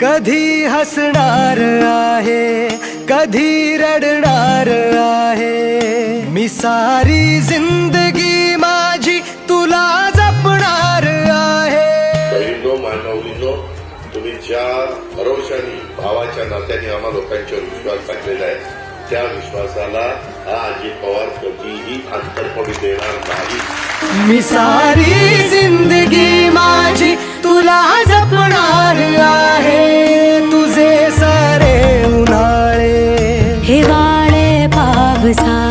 कधी हसणार आहे कधी रडणार आहे? मी सारी जिंदगी माझी तुला जपणार आहे. बहिणीनो मानवलीनो तुम्ही ज्या भरोशाने भावाच्या नात्याने आम्हा लोकांच्यावर विश्वास टाकलेला आहे त्या विश्वासाला हा अजित पवार कधीही अंतर पडू देणार नाही. मी सारी जिंदगी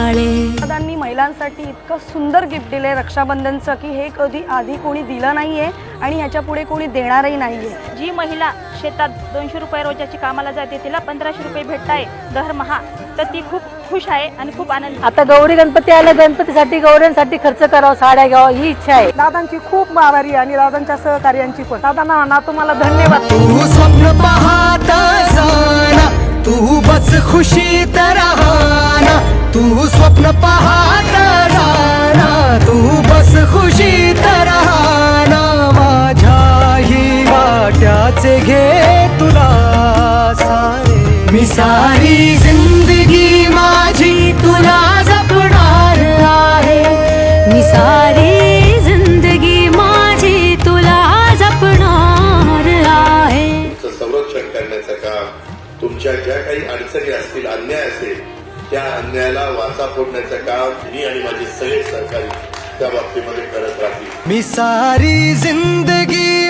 दादांनी महिलांसाठी इतकं सुंदर गिफ्ट दिलंय रक्षाबंधनचं की हे कधी आधी कोणी दिलं नाहीये आणि ह्याच्या पुढे कोणी देणारही नाहीये. जी महिला शेतात दोनशे रुपये रोजाची कामाला जाते तिला पंधराशे रुपये भेटताय दरमहा तर ती खूप खुश आहे आणि खूप आनंद आता गौरी गणपती आले गणपतीसाठी गौऱ्यांसाठी खर्च करावा साड्या घ्यावा ही इच्छा आहे. दादांची खूप आभारी आहे आणि दादांच्या सहकार्यांची पण. दादा ना तुम्हाला धन्यवाद. तू स्वप्न पाहत जाना तू बस खुशीत राहना तू स्वप्न पाहताना तू बस खुशीत राहना माझ्याही वाट्याचे घे तुला सारे. मी सारी जिंदगी माझी तुला जपणार आहे. मी सारी जिंदगी माझी तुला जपणार आहे. संरक्षण करण्याचं काम तुमच्या ज्या काही अडचणी असतील अन्याय असेल त्या अन्यायाला वाचा फोडण्याचं काम मी आणि माझे सगळे सरकारी त्या बाबतीमध्ये करत राहतील. मी सारी जिंदगी